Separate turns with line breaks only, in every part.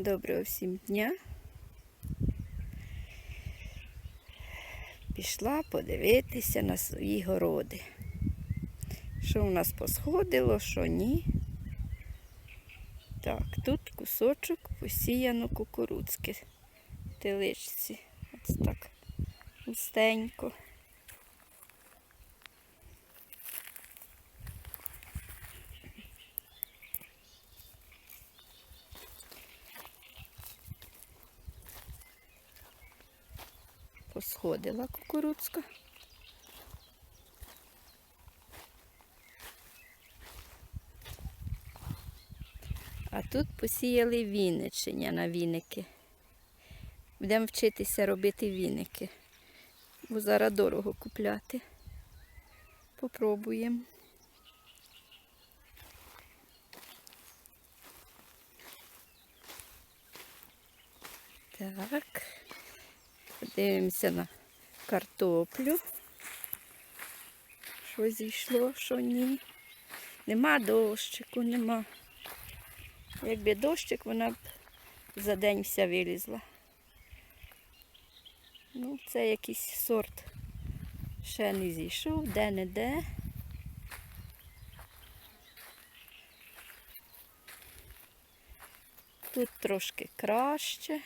Доброго всім дня. Пішла подивитися на свої городи. Що у нас посходило, що ні. Так, тут кусочок посіяно кукурудзки в теличці. Ось так густенько. Посходила кукурудзка. А тут посіяли віничення на віники. Будемо вчитися робити віники, бо зараз дорого купляти. Попробуємо. Так. Подивимося на картоплю. Що зійшло, що ні. Нема дощику, нема. Якби дощик, вона б за день вся вилізла. Ну, це якийсь сорт. Ще не зійшов, де-не-де. Тут трошки краще.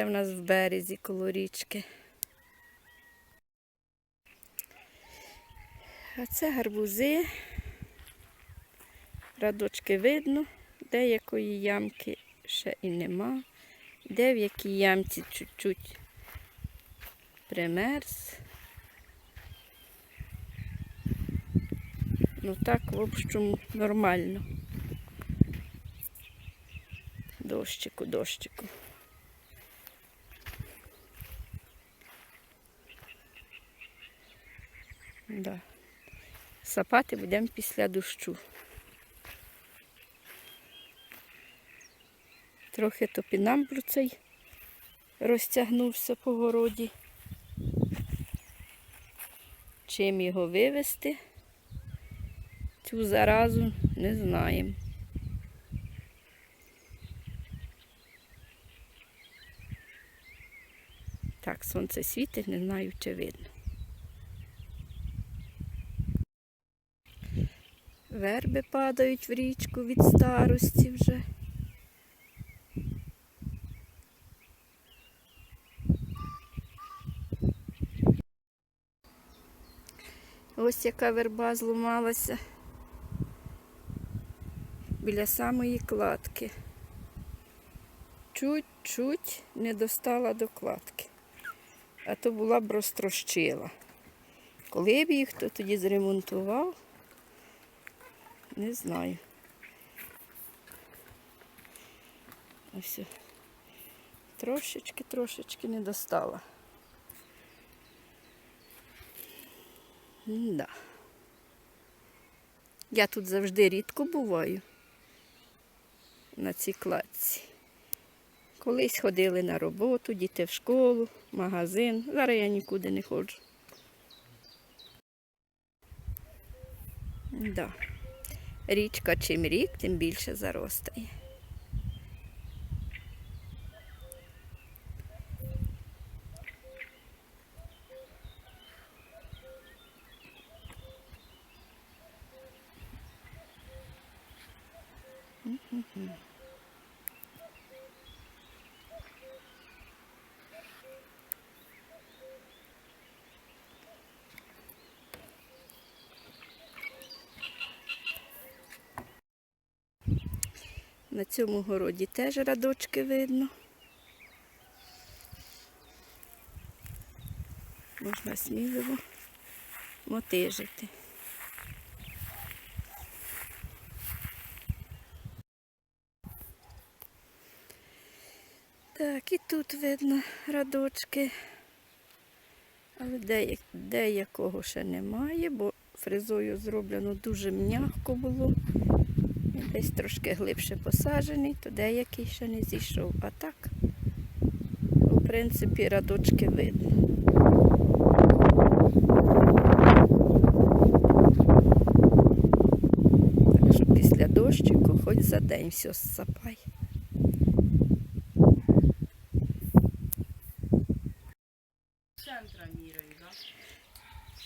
Це в нас в березі коло річки. А це гарбузи. Радочки видно, деякої ямки ще і нема. Де в якій ямці чуть-чуть примерз. Ну так, в общем, нормально. Дощику, дощику. Да. Сапати будемо після дощу. Трохи топінамбур цей розтягнувся по городі. Чим його вивезти? Цю заразу не знаємо. Так, сонце світить, не знаю, чи видно. Верби падають в річку від старості вже. Ось яка верба зламалася біля самої кладки. Чуть-чуть не достала до кладки, а то була б розтрощила. Коли б їх хто тоді зремонтував, не знаю. Ось. Трошечки, трошечки не достала. Да. Я тут завжди рідко буваю на цій кладці. Колись ходили на роботу, діти в школу, магазин. Зараз я нікуди не ходжу. Да. Річка чим рік, тим більше заростає. Мгм. На цьому городі теж радочки видно. Можна сміливо мотижити. Так, і тут видно радочки. Але деяк- деякого ще немає, бо фрезою зроблено дуже м'яко було. Десь трошки глибше посаджений, то деякий ще не зійшов. А так принципі, радочки видно. Так що після дощику хоч за день все зсапай.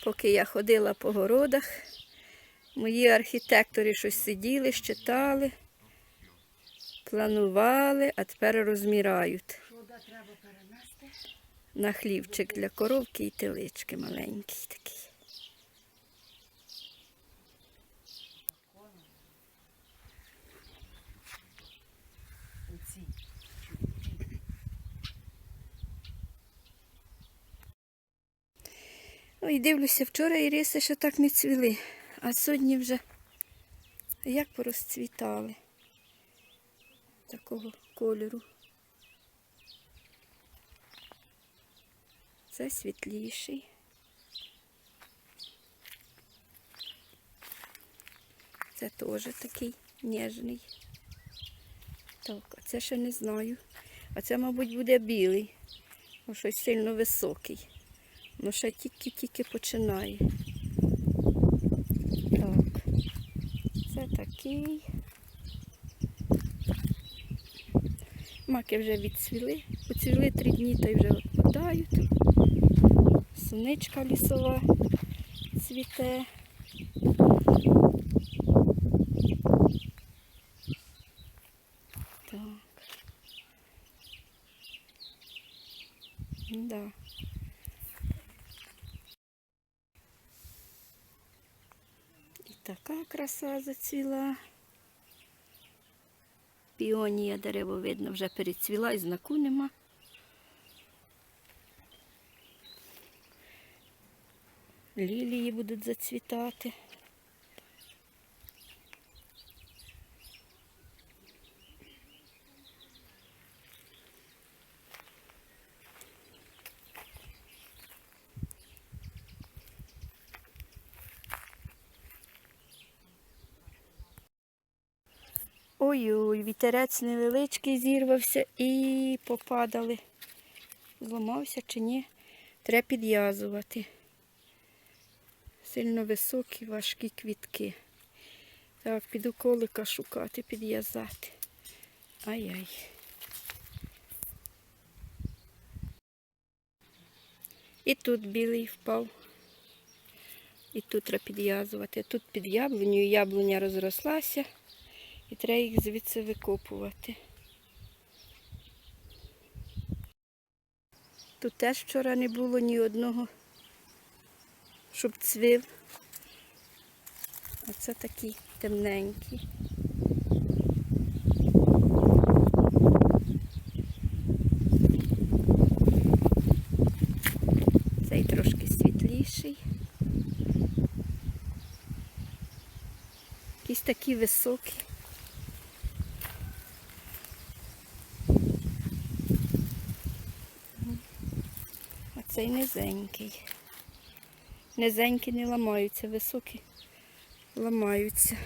Поки я ходила по городах, мої архітектори щось сиділи, щитали, планували, а тепер розмірають на хлівчик для коровки і телички маленький такий. Ну і дивлюся, вчора іриси ще так не цвіли, а сьогодні вже як порозцвітали такого кольору. Це світліший. Це теж такий ніжний. Так, це ще не знаю. А це, мабуть, буде білий, бо щось сильно високий. Ну, ще тільки-тільки починає. Так. Це такий. Маки вже відцвіли. Поцвіли три дні та й вже відпадають. Суничка лісова цвіте. Так. Да. І така краса зацвіла. Піонія дерево видно вже перецвіла і знаку нема. Лілії будуть зацвітати. Ой-ой, вітерець невеличкий зірвався і попадали. Зламався чи ні? Треба підв'язувати. Сильно високі, важкі квітки. Так, піду колика шукати, підв'язати. Ай-яй. І тут білий впав. І тут треба підв'язувати. Тут під яблунею яблуня розрослася. І треба їх звідси викопувати. Тут теж вчора не було ні одного, щоб цвів. А це такі темненькі. Цей трошки світліший. Якісь такі високі. Цей низенький. Низенькі не ламаються, високі ламаються.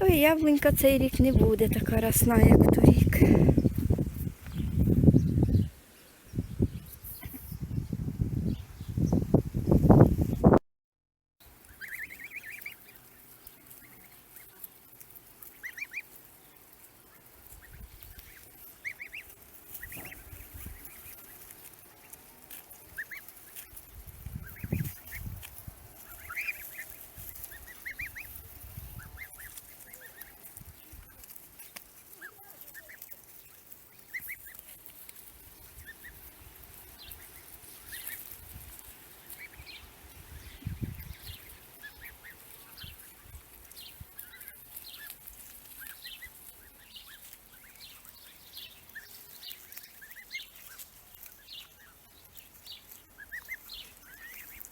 Ой, яблунька цей рік не буде така росна, як торік.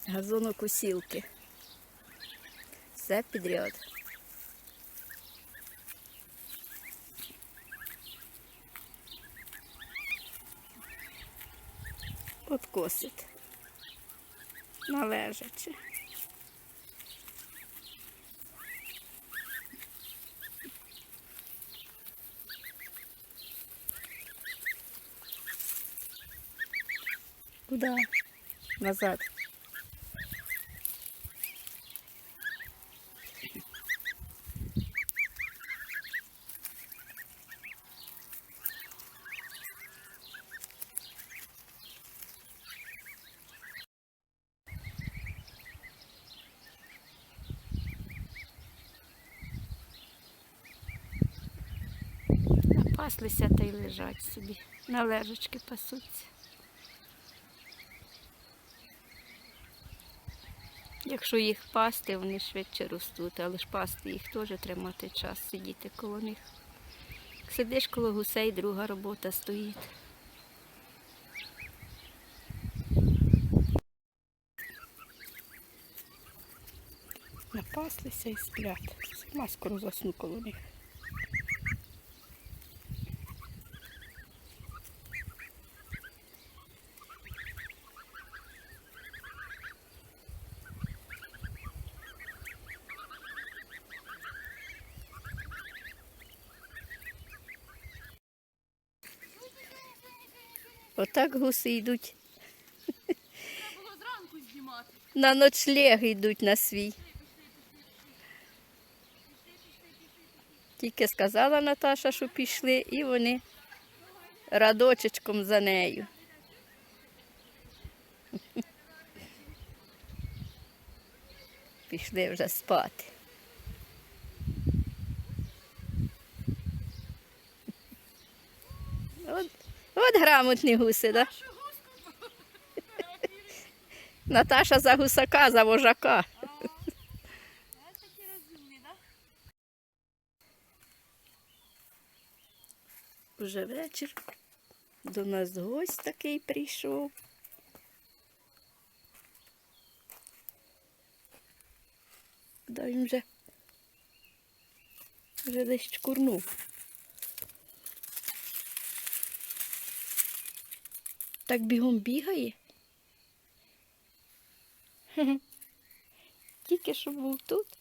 газонокосілки. Все підряд. От косить. Належачи. Куда? Назад. Напаслися та й лежать собі. На лежечки пасуться. Якщо їх пасти, вони швидше ростуть, але ж пасти їх теж тримати час, сидіти коло них. Сидиш коло гусей, друга робота стоїть. Напаслися і сплять. Сама скоро засну коло них. Отак гуси йдуть.
Треба Було зранку знімати.
На ночлег йдуть на свій. Тільки сказала Наташа, що пішли, і вони радочечком за нею. Пішли вже спати. От, от грамотні гуси, так? Наташа за гусака, за вожака. Вже вечір. До нас гость такий прийшов. Да він вже, вже десь чкурнув. Так бігом бігає. Тільки що був тут.